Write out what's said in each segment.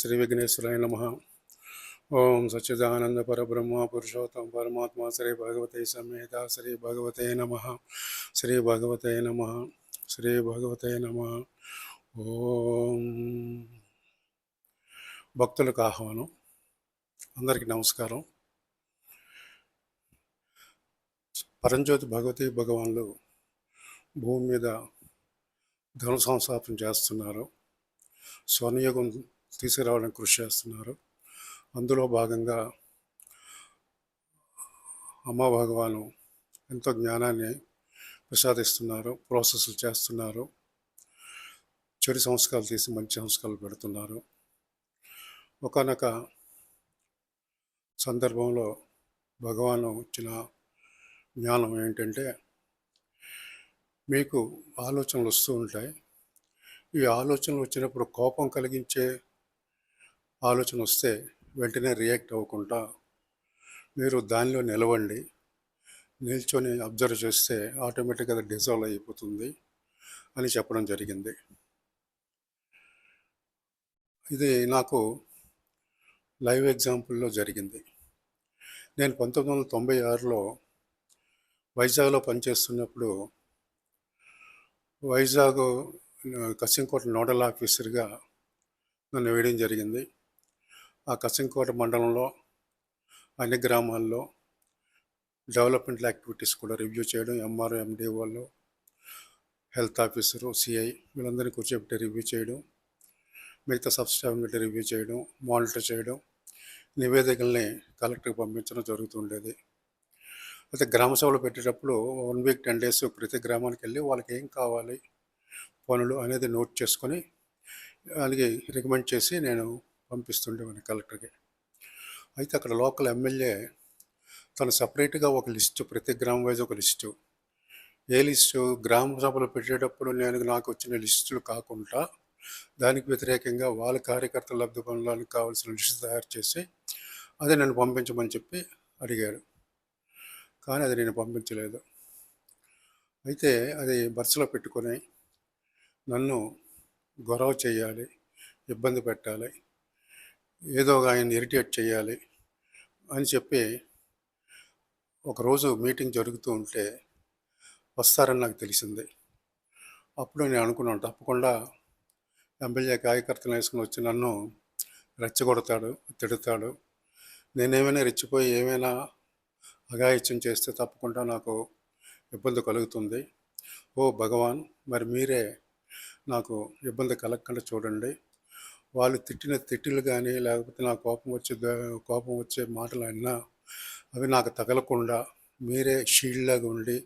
శ్రీ విఘ్నేశ్వరాయ నమ ఓం సచ్చిదానంద పరబ్రహ్మ పురుషోత్తం పరమాత్మ శ్రీ భగవతే సమేత శ్రీ భగవతే నమ శ్రీ భగవతే నమ శ్రీ భగవతే నమ ఓం భక్తులకు ఆహ్వానం। అందరికీ నమస్కారం। పరంజ్యోతి భగవతి భగవాన్లు భూమి మీద ధన సంస్థాపన చేస్తున్నారు. స్వర్ణయుగం తీసుకురావడానికి కృషి చేస్తున్నారు. అందులో భాగంగా అమ్మ భగవాను ఎంతో జ్ఞానాన్ని ప్రసాదిస్తున్నారు ప్రాసెస్లు చేస్తున్నారు. చెడు సంస్కారాలు తీసి మంచి సంస్కారాలు పెడుతున్నారు. ఒకనొక సందర్భంలో భగవాను ఇచ్చిన జ్ఞానం ఏంటంటే మీకు ఆలోచనలు వస్తూ ఉంటాయి. ఈ ఆలోచనలు వచ్చినప్పుడు కోపం కలిగించే ఆలోచన వస్తే వెంటనే రియాక్ట్ అవ్వకుండా మీరు దానిలో నిలవండి. నిల్చొని అబ్జర్వ్ చేస్తే ఆటోమేటిక్గా అది డిజాల్వ్ అయిపోతుంది అని చెప్పడం జరిగింది. ఇది నాకు లైవ్ ఎగ్జాంపుల్లో జరిగింది. నేను పంతొమ్మిది వందల తొంభై ఆరులో వైజాగ్లో పనిచేస్తున్నప్పుడు వైజాగ్ కసింకోట నోడల్ ఆఫీసర్గా నన్ను వేయడం జరిగింది. ఆ కసింకోట మండలంలో అన్ని గ్రామాల్లో డెవలప్మెంట్ యాక్టివిటీస్ కూడా రివ్యూ చేయడం ఎంఆర్ఓ ఎండిఓలో హెల్త్ ఆఫీసరు సిఐ వీళ్ళందరినీ కూర్చోబెట్టి రివ్యూ చేయడం మిగతా సబ్స్టాఫ్ని పెట్టి రివ్యూ చేయడం మానిటర్ చేయడం నివేదికల్ని కలెక్టర్కి పంపించడం జరుగుతుండేది అయితే గ్రామ సభలు పెట్టేటప్పుడు వన్ వీక్ టెన్ డేస్ ప్రతి గ్రామానికి వెళ్ళి వాళ్ళకి ఏం కావాలి పనులు అనేది నోట్ చేసుకొని వాళ్ళకి రికమెండ్ చేసి నేను పంపిస్తుండేవాడిని కలెక్టర్కి. అయితే అక్కడ లోకల్ ఎమ్మెల్యే తను సపరేట్గా ఒక లిస్టు ప్రతి గ్రామం వైజ్ ఒక లిస్టు. ఏ లిస్టు? గ్రామ సభలు పెట్టేటప్పుడు నేను నాకు వచ్చిన లిస్టులు కాకుండా దానికి వ్యతిరేకంగా వాళ్ళ కార్యకర్తల లబ్ధి పొందడానికి కావాల్సిన లిస్టు తయారు చేసి అది నన్ను పంపించమని చెప్పి అడిగారు. కానీ అది నేను పంపించలేదు. అయితే అది బస్సులో పెట్టుకొని నన్ను గొడవ చేయాలి ఇబ్బంది పెట్టాలి ఏదో ఒక ఆయన ఇరిటేట్ చేయాలి అని చెప్పి ఒకరోజు మీటింగ్ జరుగుతూ ఉంటే వస్తారని నాకు తెలిసింది. అప్పుడు నేను అనుకున్నాను తప్పకుండా ఎమ్మెల్యే కార్యకర్తలు వేసుకుని వచ్చి నన్ను రెచ్చగొడతాడు తిడతాడు. నేనేమైనా రెచ్చిపోయి ఏమైనా అఘాయిత్యం చేస్తే తప్పకుండా నాకు ఇబ్బంది కలుగుతుంది. ఓ భగవాన్ మరి మీరే నాకు ఇబ్బంది కలగకుండా చూడండి. వాళ్ళు తిట్టిన తిట్టులు కానీ లేకపోతే నా కోపం వచ్చే కోపం వచ్చే మాటలు అన్నా అవి నాకు తగలకుండా మీరే షీల్డ్లాగా ఉండి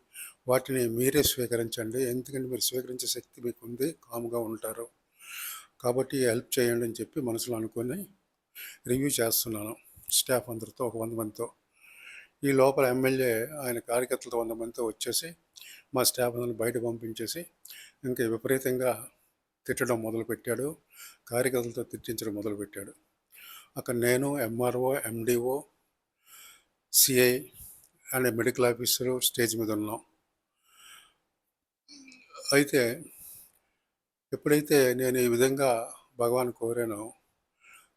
వాటిని మీరే స్వీకరించండి. ఎందుకంటే మీరు స్వీకరించే శక్తి మీకు ఉంది కామ్గా ఉంటారు. కాబట్టి హెల్ప్ చేయండి అని చెప్పి మనసులో అనుకొని రివ్యూ చేస్తున్నాను. స్టాఫ్ అందరితో ఒక వంద మందితో. ఈ లోపల ఎమ్మెల్యే ఆయన కార్యకర్తలతో వంద మందితో వచ్చేసి మా స్టాఫ్ అందరిని బయట పంపించేసి ఇంకా విపరీతంగా తిట్టడం మొదలుపెట్టాడు. కార్యకర్తలతో తిట్టించడం మొదలుపెట్టాడు. అక్కడ నేను MRO MDO CI and medical officer stage మీద ఉన్నాం. అయితే ఎప్పుడైతే నేను ఈ విధంగా భగవాన్ కోరానో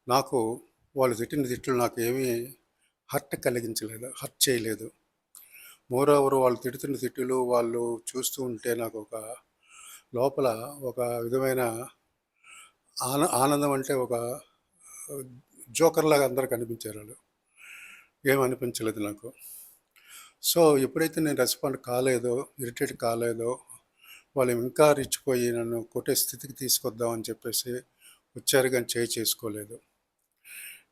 నాకు వాళ్ళు తిట్టిన తిట్లు నాకు ఏమీ హర్ట్ కలిగించలేదు హర్ట్ చేయలేదు. మోర్ ఓవర్ వాళ్ళు తిడుతున్న తిట్టులు వాళ్ళు చూస్తూ ఉంటే నాకు ఒక లోపల ఒక విధమైన ఆన ఆనందం అంటే ఒక జోకర్లాగా అందరికి కనిపించారు వాళ్ళు. ఏమనిపించలేదు నాకు. సో ఎప్పుడైతే నేను రెస్పాండ్ కాలేదో ఇరిటేట్ కాలేదో వాళ్ళు ఇంకా రిచ్చిపోయి నన్ను కొట్టే స్థితికి తీసుకొద్దామని చెప్పేసి వచ్చారు కానీ చేయి చేసుకోలేదు.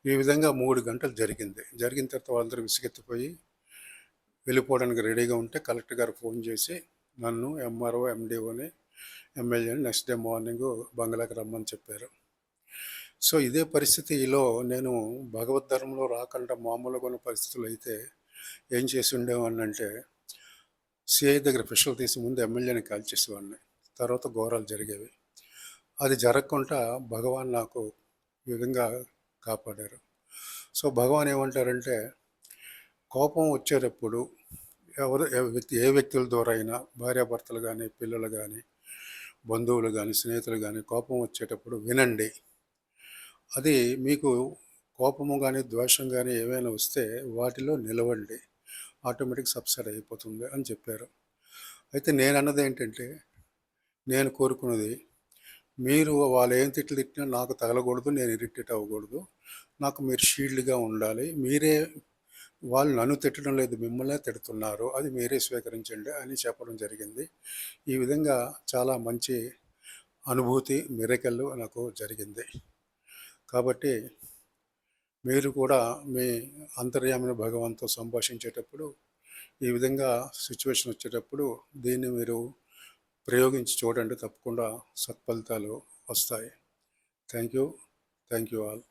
ఈ విధంగా మూడు గంటలు జరిగింది. జరిగిన తర్వాత వాళ్ళందరూ విసిగెత్తిపోయి వెళ్ళిపోవడానికి రెడీగా ఉంటే కలెక్టర్ గారు ఫోన్ చేసి నన్ను ఎంఆర్ఓ ఎండిఓని ఎమ్మెల్యేని నెక్స్ట్ డే మార్నింగ్ బంగ్లాకి రమ్మని చెప్పారు. సో ఇదే పరిస్థితిలో నేను భగవద్ ధర్మంలో రాకుండా మామూలుగా ఉన్న పరిస్థితులు అయితే ఏం చేసి ఉండేవాడిని అంటే సిఐ దగ్గర ఫిషల్ తీసి ముందు ఎమ్మెల్యేని కాల్చేసేవాడిని తర్వాత ఘోరాలు జరిగేవి. అది జరగకుండా భగవాన్ నాకు ఈ విధంగా కాపాడారు. సో భగవాన్ ఏమంటారంటే కోపం వచ్చేటప్పుడు ఎవరు ఏ వ్యక్తి ఏ వ్యక్తుల ద్వారా అయినా భార్యాభర్తలు కానీ పిల్లలు కానీ బంధువులు కానీ స్నేహితులు కానీ కోపం వచ్చేటప్పుడు వినండి. అది మీకు కోపము కానీ ద్వేషం కానీ ఏమైనా వస్తే వాటిలో నిలవండి. ఆటోమేటిక్ సబ్సైడ్ అయిపోతుంది అని చెప్పారు. అయితే నేను అన్నది ఏంటంటే నేను కోరుకున్నది మీరు వాళ్ళు ఏం తిట్లు తిట్టినా నాకు తగలకూడదు నేను ఇరిటేట్ అవ్వకూడదు. నాకు మీరు షీల్డ్గా ఉండాలి. మీరే వాళ్ళు నన్ను తిట్టడం లేదు మిమ్మల్నే తిడుతున్నారు అది మీరే స్వీకరించండి అని చెప్పడం జరిగింది. ఈ విధంగా చాలా మంచి అనుభూతి మిరకల్లు నాకు జరిగింది. కాబట్టి మీరు కూడా మీ అంతర్యామిన భగవంతో సంభాషించేటప్పుడు ఈ విధంగా సిచ్యువేషన్ వచ్చేటప్పుడు దీన్ని మీరు ప్రయోగించి చూడండి తప్పకుండా సత్ఫలితాలు వస్తాయి. Thank you. Thank you all.